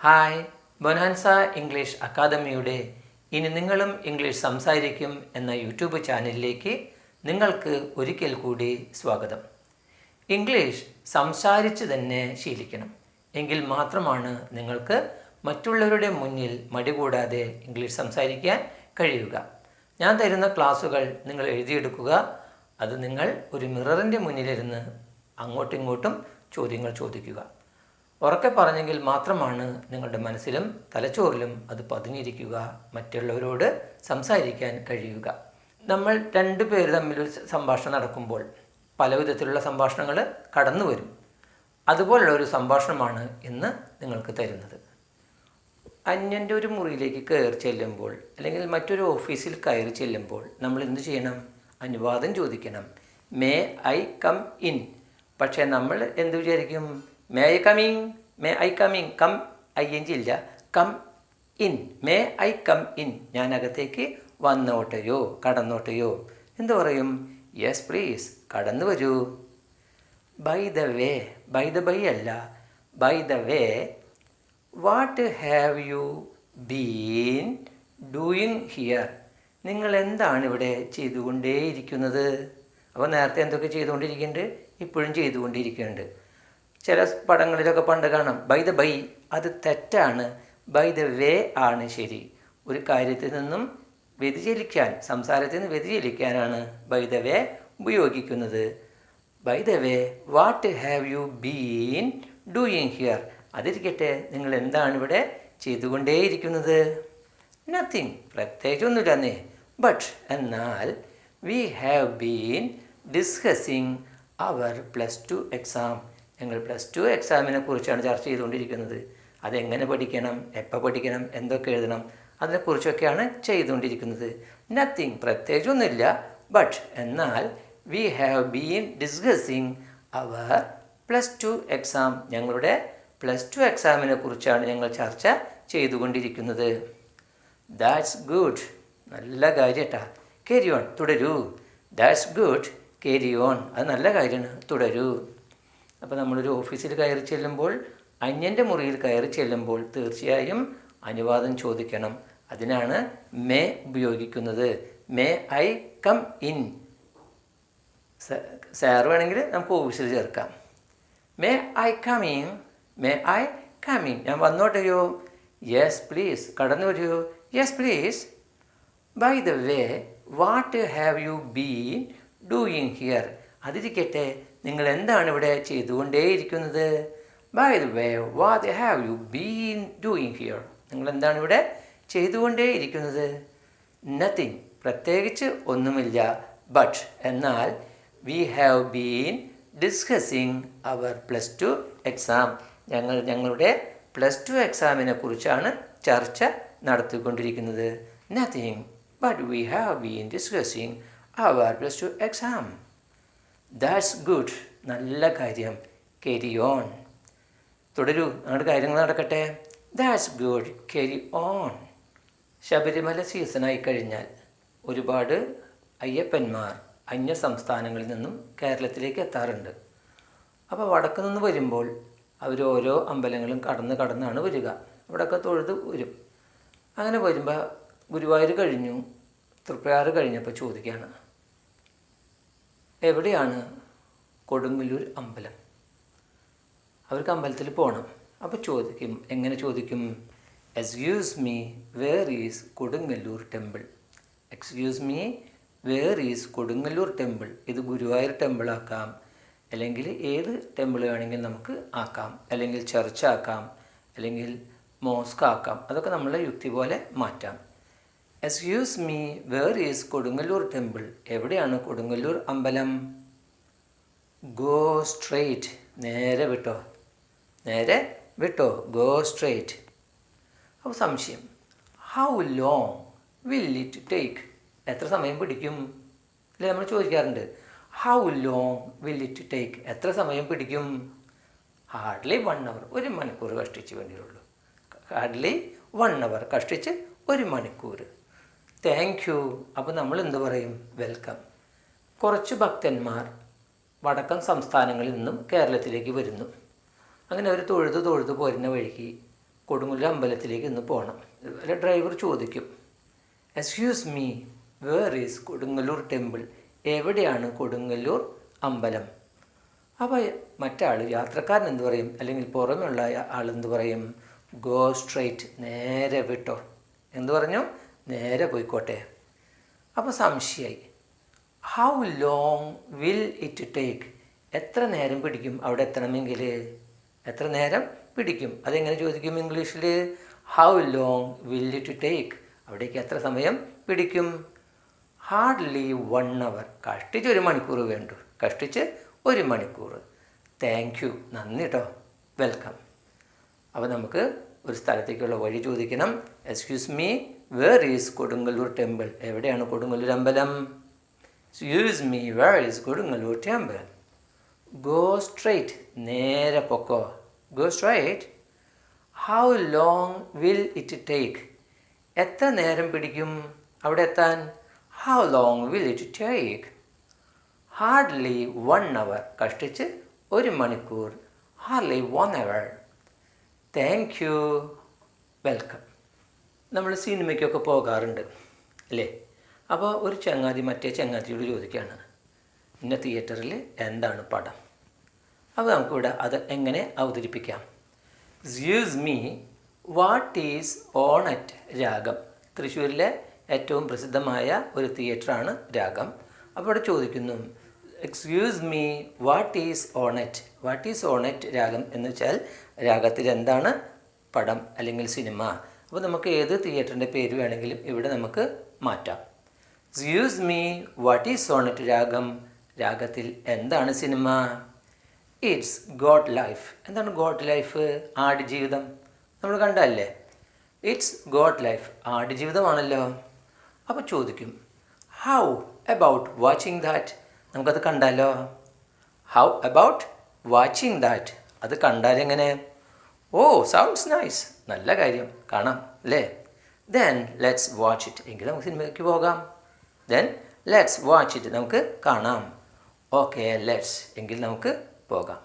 Hi bonanza English അക്കാദമിയുടെ ഇനി നിങ്ങളും ഇംഗ്ലീഷ് സംസാരിക്കും എന്ന യൂട്യൂബ് ചാനലിലേക്ക് നിങ്ങൾക്ക് ഒരിക്കൽ കൂടി സ്വാഗതം. ഇംഗ്ലീഷ് സംസാരിച്ച് തന്നെ ശീലിക്കണം. എങ്കിൽ മാത്രമാണ് നിങ്ങൾക്ക് മറ്റുള്ളവരുടെ മുന്നിൽ മടി കൂടാതെ ഇംഗ്ലീഷ് സംസാരിക്കാൻ കഴിയുക. ഞാൻ തരുന്ന ക്ലാസ്സുകൾ നിങ്ങൾ എഴുതിയെടുക്കുക. അത് നിങ്ങൾ ഒരു മിററിന്റെ മുന്നിലിരുന്ന് അങ്ങോട്ടും ഇങ്ങോട്ടും ചോദ്യങ്ങൾ ചോദിക്കുക. ഉറക്കെ പറഞ്ഞെങ്കിൽ മാത്രമാണ് നിങ്ങളുടെ മനസ്സിലും തലച്ചോറിലും അത് പതിഞ്ഞിരിക്കുക മറ്റുള്ളവരോട് സംസാരിക്കാൻ കഴിയുക. നമ്മൾ രണ്ടു പേര് തമ്മിൽ സംഭാഷണം നടക്കുമ്പോൾ പല വിധത്തിലുള്ള സംഭാഷണങ്ങൾ കടന്നു വരും. അതുപോലുള്ള ഒരു സംഭാഷണമാണ് ഇന്ന് നിങ്ങൾക്ക് തരുന്നത്. അന്യന്റെ ഒരു മുറിയിലേക്ക് കയറി ചെല്ലുമ്പോൾ അല്ലെങ്കിൽ മറ്റൊരു ഓഫീസിൽ കയറി ചെല്ലുമ്പോൾ നമ്മൾ എന്ത് ചെയ്യണം? അനുവാദം ചോദിക്കണം. May I come in. പക്ഷേ നമ്മൾ എന്ത് വിചാരിക്കും? May I coming may I coming come I N G ഇല്ല. Come in may I come in ഞാൻ അകത്തേക്ക് വന്നോട്ടെയോ? കടന്നോട്ടെയോ? എന്തു പറയും? യെസ് പ്ലീസ് കടന്നു വരൂ. By the way by the by അല്ല. By the way what have you been doing here നിങ്ങൾ എന്താണ് ഇവിടെ ചെയ്തുകൊണ്ടേയിരിക്കുന്നത്? അപ്പോൾ നേരത്തെ എന്തൊക്കെ ചെയ്തുകൊണ്ടിരിക്കുന്നുണ്ട്? ഇപ്പോഴും ചെയ്തുകൊണ്ടിരിക്കുന്നുണ്ട്. ചില പടങ്ങളിലൊക്കെ പണ്ട് കാണാം. ബൈ ദ ബൈ അത് തെറ്റാണ്. ബൈ ദ വേ ആണ് ശരി. ഒരു കാര്യത്തിൽ നിന്നും വ്യതിചലിക്കാൻ സംസാരത്തിൽ നിന്ന് വ്യതിചലിക്കാനാണ് ബൈ ദ വേ ഉപയോഗിക്കുന്നത്. By the way what have you been doing here അതിരിക്കട്ടെ നിങ്ങൾ എന്താണ് ഇവിടെ ചെയ്തുകൊണ്ടേയിരിക്കുന്നത്? നത്തിങ് പ്രത്യേകിച്ചൊന്നുമില്ലെന്നേ. ബട്ട് എന്നാൽ we have been discussing our plus two exam ഞങ്ങൾ പ്ലസ് ടു എക്സാമിനെ കുറിച്ചാണ് ചർച്ച ചെയ്തുകൊണ്ടിരിക്കുന്നത്. അതെങ്ങനെ പഠിക്കണം? എപ്പോൾ പഠിക്കണം? എന്തൊക്കെ എഴുതണം? അതിനെക്കുറിച്ചൊക്കെയാണ് ചെയ്തുകൊണ്ടിരിക്കുന്നത്. നത്തിങ് പ്രത്യേകിച്ചൊന്നുമില്ല. ബട്ട് എന്നാൽ we have been discussing our plus two exam ഞങ്ങളുടെ പ്ലസ് ടു എക്സാമിനെ കുറിച്ചാണ് ഞങ്ങൾ ചർച്ച ചെയ്തുകൊണ്ടിരിക്കുന്നത്. ദാറ്റ്സ് ഗുഡ് നല്ല കാര്യട്ടാ. കേരി ഓൺ തുടരൂ. ദാറ്റ്സ് ഗുഡ് കേരി ഓൺ അത് നല്ല കാര്യമാണ്. തുടരൂ. അപ്പോൾ നമ്മളൊരു ഓഫീസിൽ കയറി ചെല്ലുമ്പോൾ അന്യന്റെ മുറിയിൽ കയറി ചെല്ലുമ്പോൾ തീർച്ചയായും അനുവാദം ചോദിക്കണം. അതിനാണ് മേ ഉപയോഗിക്കുന്നത്. May I come in. Sir വേണമെങ്കിൽ നമുക്ക് ഓഫീസിൽ ചേർക്കാം. May I come in. May I coming ഞാൻ വന്നോട്ടെയോ യെസ് പ്ലീസ് കടന്നു വരുമോ yes please by the way what have you been doing here അതിരിക്കട്ടെ. നിങ്ങൾ എന്താണ് ഇവിടെ ചെയ്തുകൊണ്ടേയിരിക്കുന്നത്? By the way what have you been doing here നിങ്ങൾ എന്താണ് ഇവിടെ ചെയ്തുകൊണ്ടേയിരിക്കുന്നത്? നത്തിങ് പ്രത്യേകിച്ച് ഒന്നുമില്ല. ബട്ട് എന്നാൽ we have been discussing our plus two exam ഞങ്ങൾ ഞങ്ങളുടെ പ്ലസ് ടു എക്സാമിനെ കുറിച്ചാണ് ചർച്ച നടത്തിക്കൊണ്ടിരിക്കുന്നത്. Nothing but we have been discussing our plus two exam that's good നല്ല കാര്യം. കെരി ഓൺ തുടരൂ. നമ്മുടെ കാര്യങ്ങൾ നടക്കട്ടെ. That's good carry on Sabarimala സീസണായി കഴിഞ്ഞാൽ ഒരുപാട് അയ്യപ്പന്മാർ അന്യ സംസ്ഥാനങ്ങളിൽ നിന്നും കേരളത്തിലേക്ക് എത്താറുണ്ട്. അപ്പോൾ വടക്ക് നിന്ന് വരുമ്പോൾ അവർ ഓരോ അമ്പലങ്ങളും കടന്ന് കടന്നാണ് വരിക. അവിടെയൊക്കെ തൊഴുത് വരും. അങ്ങനെ വരുമ്പോൾ ഗുരുവായൂർ കഴിഞ്ഞു. തൃപ്രയാറ് കഴിഞ്ഞപ്പോൾ ചോദിക്കുകയാണ്. എവിടെയാണ് കൊടുങ്ങല്ലൂർ അമ്പലം? അവർക്ക് അമ്പലത്തിൽ പോകണം അപ്പോൾ ചോദിക്കും എങ്ങനെ ചോദിക്കും? Excuse me where is Kodungallur temple excuse me where is Kodungallur temple ഇത് ഗുരുവായൂർ ടെമ്പിൾ ആക്കാം. അല്ലെങ്കിൽ ഏത് ടെമ്പിൾ വേണമെങ്കിൽ നമുക്ക് ആക്കാം. അല്ലെങ്കിൽ ചർച്ച് ആക്കാം. അല്ലെങ്കിൽ മോസ്ക് ആക്കാം. അതൊക്കെ നമ്മളെ യുക്തി പോലെ മാറ്റാം. Excuse me where is Kodungallur temple എവിടെയാണ് കൊടുങ്ങല്ലൂർ അമ്പലം? ഗോ സ്ട്രെയിറ്റ് നേരെ വിട്ടോ? നേരെ വിട്ടോ? ഗോ സ്ട്രെയിറ്റ് അപ്പോൾ സംശയം. How long will it take എത്ര സമയം പിടിക്കും? അല്ലേ നമ്മൾ ചോദിക്കാറുണ്ട്. How long will it take എത്ര സമയം പിടിക്കും? ഹാർഡ്ലി വൺ അവർ ഒരു മണിക്കൂർ കഷ്ടിച്ച് വേണ്ടിയുള്ളൂ. ഹാർഡ്ലി വൺ അവർ കഷ്ടിച്ച് ഒരു മണിക്കൂർ. താങ്ക് യു അപ്പോൾ നമ്മൾ എന്ത് പറയും? വെൽക്കം കുറച്ച് ഭക്തന്മാർ വടക്കൻ സംസ്ഥാനങ്ങളിൽ നിന്നും കേരളത്തിലേക്ക് വരുന്നു. അങ്ങനെ അവർ തൊഴുത് തൊഴുത് പോരുന്ന വഴിക്ക് കൊടുങ്ങല്ലൂർ അമ്പലത്തിലേക്ക് ഇന്ന് പോകണം അതുപോലെ ഡ്രൈവർ ചോദിക്കും excuse me where is Kodungallur temple എവിടെയാണ് കൊടുങ്ങല്ലൂർ അമ്പലം? അപ്പോൾ മറ്റാൾ യാത്രക്കാരൻ എന്ത് പറയും? അല്ലെങ്കിൽ പുറമെയുള്ള ആൾ എന്ത് പറയും? ഗോ സ്ട്രൈറ്റ് നേരെ വിട്ടോ. എന്ത് പറഞ്ഞു? നേരെ പോയിക്കോട്ടെ. അപ്പോൾ സംശയമായി how long will it take എത്ര നേരം പിടിക്കും അവിടെ എത്തണമെങ്കിൽ? എത്ര നേരം പിടിക്കും? അതെങ്ങനെ ചോദിക്കും ഇംഗ്ലീഷിൽ? How long will it take അവിടേക്ക് എത്ര സമയം പിടിക്കും? ഹാർഡ്ലി വൺ അവർ കഷ്ടിച്ച് ഒരു മണിക്കൂർ വേണ്ടു. കഷ്ടിച്ച് ഒരു മണിക്കൂർ. താങ്ക് യു നന്ദി കേട്ടോ വെൽക്കം അപ്പോൾ നമുക്ക് ഒരു സ്ഥലത്തേക്കുള്ള വഴി ചോദിക്കണം. Excuse me where is Kodungallur temple എവിടെയാണ് കൊടുങ്ങല്ലൂർ അമ്പലം? Use me where is Kodungallur temple go straight നേരെ പൊക്കോ. Go straight how long will it take എത്ര നേരം പിടിക്കും അവിടെ എത്താൻ? How long will it take hardly one hour കഷ്ടിച്ച് ഒരു മണിക്കൂർ. Hardly one hour thank you welcome നമ്മൾ സിനിമയ്ക്കൊക്കെ പോകാറുണ്ട് അല്ലേ? അപ്പോൾ ഒരു ചങ്ങാതി മറ്റേ ചങ്ങാതിയോട് ചോദിക്കുകയാണ് ഇന്ന തിയേറ്ററിൽ എന്താണ് പടം? അപ്പോൾ നമുക്കിവിടെ അത് എങ്ങനെ അവതരിപ്പിക്കാം? Zeus me what is on at Ragam? തൃശ്ശൂരിലെ ഏറ്റവും പ്രസിദ്ധമായ ഒരു തിയേറ്ററാണ് രാഗം. അപ്പോൾ ഇവിടെ ചോദിക്കുന്നു excuse me what is on at what is on at Ragam? എന്ന് വെച്ചാൽ രാഗത്തിൽ എന്താണ് പടം അല്ലെങ്കിൽ സിനിമ? അപ്പോൾ നമുക്ക് ഏത് തിയേറ്ററിന്റെ പേര് വേണമെങ്കിലും ഇവിടെ നമുക്ക് മാറ്റാം. Excuse me what is on at Ragam രാഗത്തിൽ എന്താണ് സിനിമ ഇറ്റ്സ് ഗോഡ് ലൈഫ് എന്താണ് ഗോഡ് ലൈഫ് ആട് ജീവിതം. നമ്മൾ കണ്ടല്ലേ ഇറ്റ്സ് ഗോഡ് ലൈഫ് ആട് ജീവിതമാണല്ലോ. അപ്പോൾ ചോദിക്കും ഹൗ അബൌട്ട് വാച്ചിങ് ദാറ്റ് നമുക്കത് കണ്ടാലോ? ഹൗ അബൌട്ട് വാച്ചിങ് ദാറ്റ് അത് കണ്ടാലെങ്ങനെ? ഓ സൗണ്ട്സ് നൈസ് നല്ല കാര്യം. കാണാം അല്ലേ? ദെൻ ലെറ്റ്സ് വാച്ച് ഇറ്റ് എങ്കിൽ നമുക്ക് സിനിമയ്ക്ക് പോകാം. ദെൻ ലെറ്റ്സ് വാച്ച് ഇറ്റ് നമുക്ക് കാണാം. ഓക്കെ ലെറ്റ്സ് എങ്കിൽ നമുക്ക് പോകാം.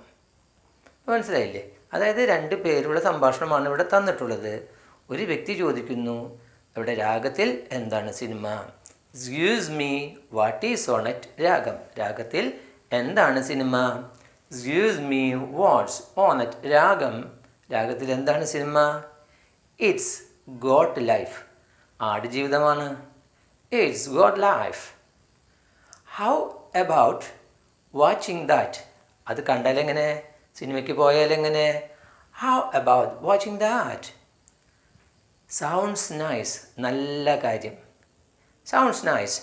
മനസ്സിലായില്ലേ? അതായത് രണ്ട് പേരുള്ള സംഭാഷണമാണ് ഇവിടെ തന്നിട്ടുള്ളത്. ഒരു വ്യക്തി ചോദിക്കുന്നു ഇവിടെ രാഗത്തിൽ എന്താണ് cinema? Excuse me what is on at Ragam. രാഗത്തിൽ എന്താണ് cinema? Excuse me what's on at Ragam. രാഗത്തിൽ എന്താണ് cinema? It's goat life Aadu ജീവിതമാണ്. It's goat life how about watching that അത് കണ്ടാലെങ്ങനെ സിനിമയ്ക്ക് പോയാലെങ്ങനെ how about watching that sounds nice നല്ല കാര്യം. Sounds nice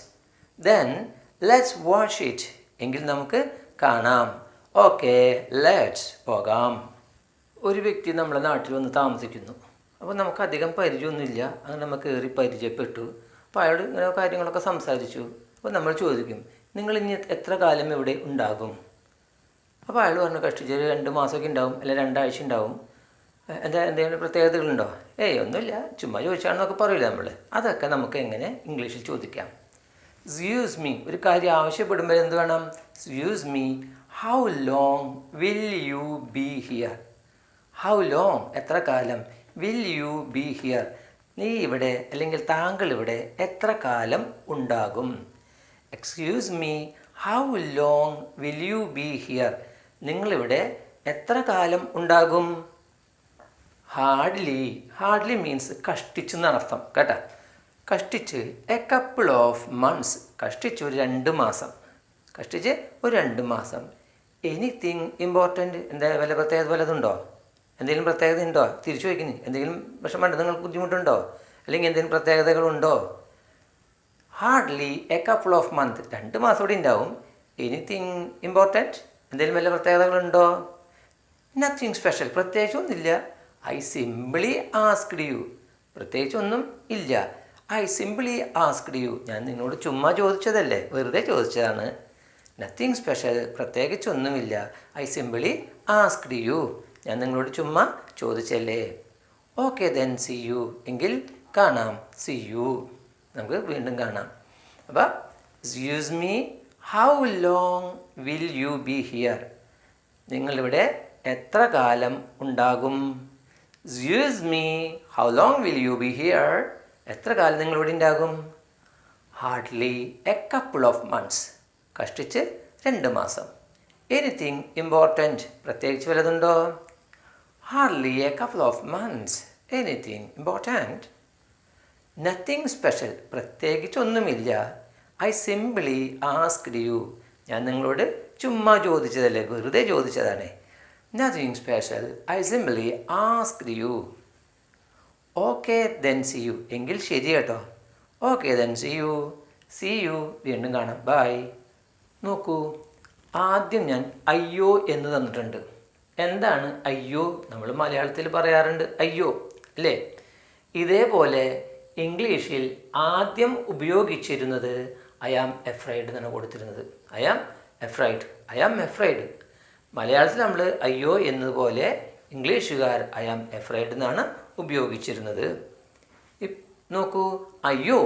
then let's watch it എങ്കിൽ നമുക്ക് കാണാം. ഓക്കെ ലെറ്റ്സ് പോകാം. ഒരു വ്യക്തി നമ്മളെ നാട്ടിൽ വന്ന് താമസിക്കുന്നു. അപ്പോൾ നമുക്ക് അധികം പരിചയമൊന്നുമില്ല. അങ്ങനെ നമുക്ക് കയറി പരിചയപ്പെട്ടു. അപ്പോൾ അയാൾ ഇങ്ങനെ കാര്യങ്ങളൊക്കെ സംസാരിച്ചു. അപ്പോൾ നമ്മൾ ചോദിക്കും നിങ്ങൾ ഇനി എത്ര കാലം ഇവിടെ ഉണ്ടാകും? അപ്പോൾ അയാൾ പറഞ്ഞു കഷ്ടിച്ച് രണ്ട് മാസമൊക്കെ ഉണ്ടാവും അല്ലെങ്കിൽ രണ്ടാഴ്ച ഉണ്ടാവും. എന്താ എന്തെങ്കിലും പ്രത്യേകതകളുണ്ടോ? ഏയ് ഒന്നുമില്ല. ചുമ്മാ ചോദിച്ചാണെന്നൊക്കെ പറയില്ല നമ്മൾ അതൊക്കെ നമുക്ക് എങ്ങനെ ഇംഗ്ലീഷിൽ ചോദിക്കാം. സ്യൂസ് മീ ഒരു കാര്യം ആവശ്യപ്പെടുമ്പോൾ എന്ത് വേണം? Zeus me how long will you be here how long എത്ര കാലം? വിൽ യു ബി ഹിയർ നീ ഇവിടെ അല്ലെങ്കിൽ താങ്കൾ ഇവിടെ എത്ര കാലം ഉണ്ടാകും? Excuse me how long will you be here നിങ്ങളിവിടെ എത്ര കാലം ഉണ്ടാകും? ഹാർഡ്ലി ഹാർഡ്ലി മീൻസ് കഷ്ടിച്ചു എന്നാണ് അർത്ഥം കേട്ടോ? കഷ്ടിച്ച് എ കപ്പിൾ ഓഫ് മന്ത്സ് കഷ്ടിച്ച് ഒരു രണ്ട് മാസം കഷ്ടിച്ച് ഒരു രണ്ട് മാസം. എനിത്തിങ് ഇമ്പോർട്ടന്റ് എന്താ വല്ല പ്രത്യേകത വല്ലതുണ്ടോ എന്തെങ്കിലും പ്രത്യേകത ഉണ്ടോ തിരിച്ചു വയ്ക്കുന്നു എന്തെങ്കിലും വിഷമമുണ്ടോ? നിങ്ങൾക്ക് ബുദ്ധിമുട്ടുണ്ടോ? അല്ലെങ്കിൽ എന്തെങ്കിലും പ്രത്യേകതകളുണ്ടോ? Hardly a couple of month രണ്ട് മാസം കൂടി ഉണ്ടാവും. എനിത്തിങ് ഇമ്പോർട്ടന്റ് എന്തെങ്കിലും വല്ല പ്രത്യേകതകളുണ്ടോ? നത്തിങ് സ്പെഷ്യൽ പ്രത്യേകിച്ചൊന്നുമില്ല ഐ സിംപിളി ആസ്ക്ഡ് യു പ്രത്യേകിച്ചൊന്നും ഇല്ല. ഐ സിംപിളി ആസ്ക്ഡ് യു ഞാൻ നിങ്ങളോട് ചുമ്മാ ചോദിച്ചതല്ലേ? വെറുതെ ചോദിച്ചതാണ്. നത്തിങ് സ്പെഷ്യൽ പ്രത്യേകിച്ചൊന്നുമില്ല ഐ സിംപിളി ആസ്ക്ഡ് യു ഞാൻ നിങ്ങളോട് ചുമ്മാ ചോദിച്ചല്ലേ? ഓക്കെ ദെൻ സി യു എങ്കിൽ കാണാം. സി യു നമുക്ക് വീണ്ടും കാണാം. അപ്പോൾ use me how long will you be here നിങ്ങളിവിടെ എത്ര കാലം ഉണ്ടാകും? Use me how long will you be here എത്ര കാലം നിങ്ങളിവിടെ ഉണ്ടാകും? Hardly a couple of months കഷ്ടിച്ച് രണ്ട് മാസം. എനിത്തിങ് ഇമ്പോർട്ടന്റ് പ്രത്യേകിച്ച് വല്ലതുണ്ടോ? Hardly a couple of months. Anything. Important? Nothing special പ്രത്യേകിച്ചൊന്നുമില്ല ഐ സിംപിളി ആസ്ക്ഡ് യു ഞാൻ നിങ്ങളോട് ചുമ്മാ ചോദിച്ചതല്ലേ? വെറുതെ ചോദിച്ചതാണ്. Nothing special I simply asked you okay then see you എങ്കിൽ ശരി കേട്ടോ. Okay then see you see you വീണ്ടും കാണാം. ബായ് നോക്കൂ. ആദ്യം ഞാൻ അയ്യോ എന്ന് തന്നിട്ടുണ്ട്. എന്താണ് അയ്യോ നമ്മൾ മലയാളത്തിൽ പറയാറുണ്ട് അയ്യോ അല്ലേ? ഇതേപോലെ ഇംഗ്ലീഷിൽ ആദ്യം ഉപയോഗിച്ചിരുന്നത് ഐ ആം എഫ്രൈഡ് എന്നാണ് കൊടുത്തിരുന്നത്. I am afraid I am afraid മലയാളത്തിൽ നമ്മൾ അയ്യോ എന്നതുപോലെ ഇംഗ്ലീഷുകാർ ഐ ആം എഫ്രൈഡ് എന്നാണ് ഉപയോഗിച്ചിരുന്നത്. നോക്കൂ അയ്യോ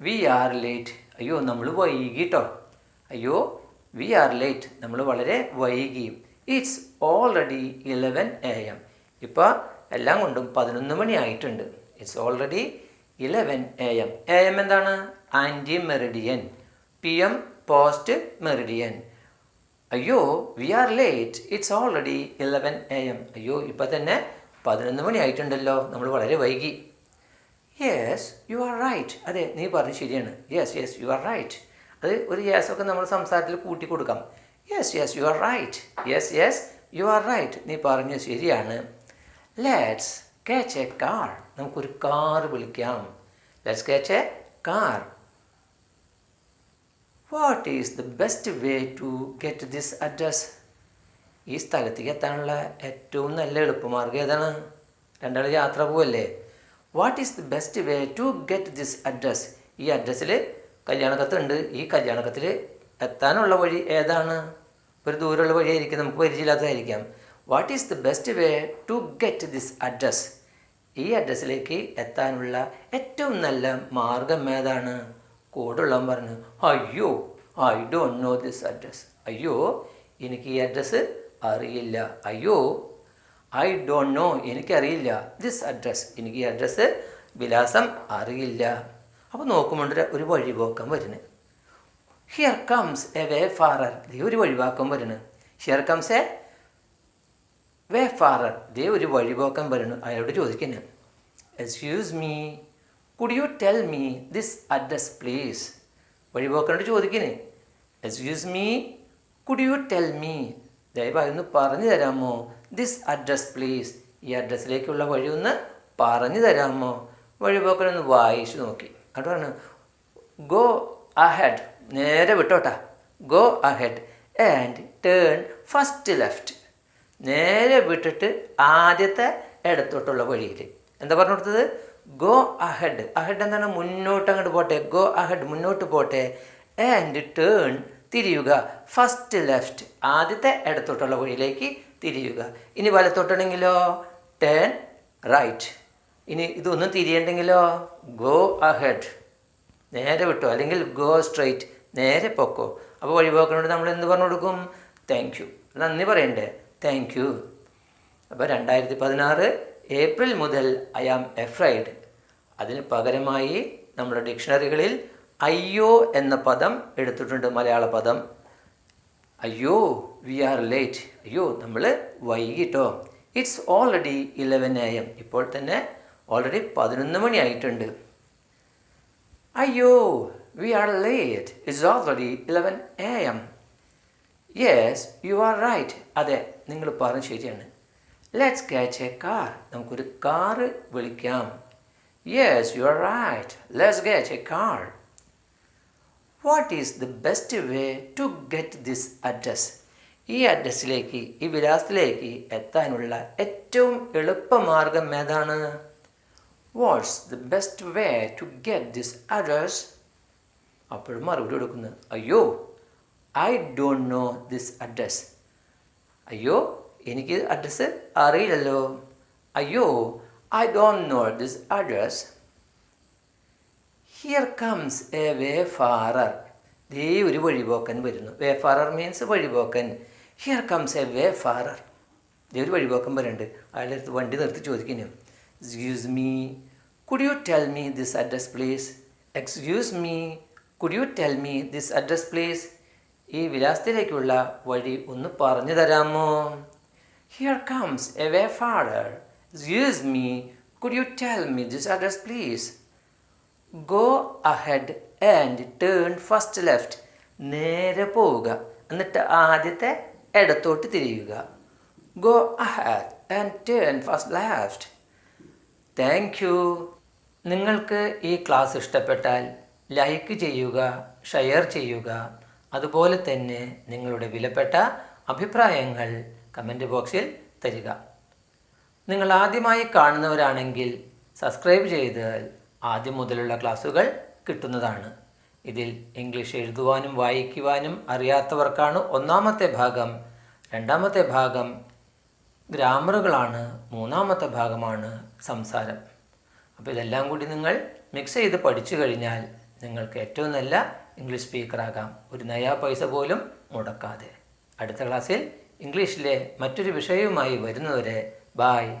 വി ആർ ലേറ്റ് അയ്യോ നമ്മൾ വൈകിട്ടോ അയ്യോ വി ആർ ലേറ്റ് നമ്മൾ വളരെ വൈകി. It's already eleven A M ഇപ്പോൾ എല്ലാം കൊണ്ടും പതിനൊന്ന് മണിയായിട്ടുണ്ട് it's already eleven A M A M എന്താണ്? Ante meridian P M post meridian അയ്യോ we are late it's already eleven A M അയ്യോ ഇപ്പം തന്നെ പതിനൊന്ന് മണിയായിട്ടുണ്ടല്ലോ നമ്മൾ വളരെ വൈകി. യെസ് യു ആർ റൈറ്റ് അതെ നീ പറഞ്ഞു ശരിയാണ്. Yes yes you are right അത് ഒരു യെസ് ഒക്കെ നമ്മൾ സംസാരത്തിൽ കൂട്ടി കൊടുക്കാം. Yes yes you are right yes yes you are right നീ പറഞ്ഞു ശരിയാണ്. ലെറ്റ്സ് കാച്ച് എ കാർ നമുക്കൊരു കാർ വിളിക്കാം. Let's catch a car what is the best way to get this address ഈ സ്ഥലത്തേക്ക് എത്താനുള്ള ഏറ്റവും നല്ല എളുപ്പമാർഗം ഏതാണ്? രണ്ടാൾ യാത്ര പോവല്ലേ? What is the best way to get this address ഈ അഡ്രസ്സിൽ കല്യാണക്കത്തുണ്ട് ഈ കല്യാണക്കത്തിൽ എത്താനുള്ള വഴി ഏതാണ്? ഒരു ദൂരമുള്ള വഴിയായിരിക്കും നമുക്ക് പരിചയമില്ലാത്തതായിരിക്കാം. What is the best way to get this address ഈ അഡ്രസ്സിലേക്ക് എത്താനുള്ള ഏറ്റവും നല്ല മാർഗം ഏതാണ്? കൂടുള്ളവൻ പറഞ്ഞു അയ്യോ I don't know this address അയ്യോ എനിക്ക് ഈ അഡ്രസ്സ് അറിയില്ല. അയ്യോ ഐ ഡോണ്ട് നോ എനിക്കറിയില്ല. ദിസ് അഡ്രസ് എനിക്ക് ഈ അഡ്രസ്സ് വിലാസം അറിയില്ല. അപ്പോൾ നോക്കുമ്പോൾ ഒരു വഴിപോക്കം വരുന്നത്. Here comes a wayfarer ദേ ഒരു വഴിവാക്കം വരുന്നു. Here comes a wayfarer ദേ ഒരു വഴിപോക്കം വരുന്നു. അയാളോട് ചോദിക്കുന്നു. Excuse me could you tell me this address please വഴിപോക്കനോട് ചോദിക്കുന്നേ. Excuse me could you tell me ദയവായി ഒന്ന് പറഞ്ഞു തരാമോ? ദിസ് അഡ്രസ് പ്ലീസ് ഈ അഡ്രസ്സിലേക്കുള്ള വഴി ഒന്ന് പറഞ്ഞു തരാമോ? വഴിപോക്കനൊന്ന് വായിച്ചു നോക്കി. അതാണ് ഗോ അഹെഡ് നേരെ വിട്ടോട്ടാ. Go ahead and turn first left നേരെ വിട്ടിട്ട് ആദ്യത്തെ ഇടത്തോട്ടുള്ള വഴിയിൽ എന്താ പറഞ്ഞു കൊടുത്തത്? ഗോ അഹെഡ് അഹെഡ് എന്താണ് മുന്നോട്ട് അങ്ങോട്ട് പോട്ടെ. ഗോ അഹെഡ് മുന്നോട്ട് പോട്ടെ. ആൻഡ് ടേൺ തിരിയുക. ഫസ്റ്റ് ലെഫ്റ്റ് ആദ്യത്തെ ഇടത്തോട്ടുള്ള വഴിയിലേക്ക് തിരിയുക. ഇനി വലത്തോട്ടാണെങ്കിലോ? ടേൺ റൈറ്റ് ഇനി ഇതൊന്നും തിരിയണ്ടെങ്കിലോ? ഗോ അഹെഡ് നേരെ വിട്ടോ. അല്ലെങ്കിൽ ഗോ സ്ട്രൈറ്റ് നേരെ പൊക്കോ. അപ്പോൾ വഴിപോക്കനോട് നമ്മൾ എന്ത് പറഞ്ഞു കൊടുക്കും? താങ്ക് യു നന്ദി പറയണ്ടേ? താങ്ക് യു അപ്പോൾ രണ്ടായിരത്തി പതിനാറ് ഏപ്രിൽ മുതൽ ഐ ആം എഫ്രൈഡ് അതിന് പകരമായി നമ്മുടെ ഡിക്ഷണറികളിൽ അയ്യോ എന്ന പദം എടുത്തിട്ടുണ്ട് മലയാള പദം. അയ്യോ വി ആർ ലേറ്റ് അയ്യോ നമ്മൾ വൈകിട്ടോ. It's already eleven A M ഇപ്പോൾ തന്നെ ഓൾറെഡി പതിനൊന്ന് മണിയായിട്ടുണ്ട്. അയ്യോ are late it's already eleven A M yes you are right അതെ നിങ്ങൾ പറഞ്ഞു ശരിയാണ്. ലെറ്റ്സ് ക്യാച്ച് എ കാർ നമുക്കൊരു കാറ് വിളിക്കാം. Yes you are right let's catch a car what is the best way to get this address ഈ അഡ്രസ്സിലേക്ക് ഈ വിലാസത്തിലേക്ക് എത്താനുള്ള ഏറ്റവും എളുപ്പമാർഗം ഏതാണ്? What's the best way to get this address അപ്പോഴും മറുപടി കൊടുക്കുന്നത് അയ്യോ I don't know this address അയ്യോ എനിക്ക് അഡ്രസ്സ് അറിയില്ലല്ലോ. അയ്യോ I don't know this address here comes a wayfarer ദേ ഒരു വഴിപോക്കൻ വരുന്നു. വേ ഫാറർ മീൻസ് വഴിപോക്കൻ. Here comes a wayfarer ദേ ഒരു വഴിപോക്കൻ വരുന്നുണ്ട്. അയാളുടെ അടുത്ത് വണ്ടി നിർത്തി ചോദിക്കുന്നു. Excuse me could you tell me this address please excuse me could you tell me this address please ഈ വിലാസത്തിലേക്കുള്ള വഴി ഒന്ന് പറഞ്ഞു തരാമോ? Here comes a wayfarer excuse me could you tell me this address please go ahead and turn first left നേരെ പോവുക. എന്നിട്ട് ആദ്യത്തെ ഇടത്തോട്ട് തിരിയുക. Go ahead and turn first left thank you നിങ്ങൾക്ക് ഈ ക്ലാസ് ഇഷ്ടപ്പെട്ടാൽ ലൈക്ക് ചെയ്യുക ഷെയർ ചെയ്യുക അതുപോലെ തന്നെ നിങ്ങളുടെ വിലപ്പെട്ട അഭിപ്രായങ്ങൾ കമന്റ് ബോക്സിൽ തരിക. നിങ്ങൾ ആദ്യമായി കാണുന്നവരാണെങ്കിൽ സബ്സ്ക്രൈബ് ചെയ്താൽ ആദ്യം മുതലുള്ള ക്ലാസ്സുകൾ കിട്ടുന്നതാണ്. ഇതിൽ ഇംഗ്ലീഷ് എഴുതുവാനും വായിക്കുവാനും അറിയാത്തവർക്കാണ് ഒന്നാമത്തെ ഭാഗം. രണ്ടാമത്തെ ഭാഗം ഗ്രാമറുകളാണ് മൂന്നാമത്തെ ഭാഗമാണ് സംസാരം. അപ്പോൾ ഇതെല്ലാം കൂടി നിങ്ങൾ മിക്സ് ചെയ്ത് പഠിച്ചു കഴിഞ്ഞാൽ നിങ്ങൾക്ക് ഏറ്റവും നല്ല ഇംഗ്ലീഷ് സ്പീക്കറാകാം ഒരു നയാ പൈസ പോലും മുടക്കാതെ. അടുത്ത ക്ലാസ്സിൽ ഇംഗ്ലീഷിലെ മറ്റൊരു വിഷയവുമായി വരുന്നവരെ ബായ്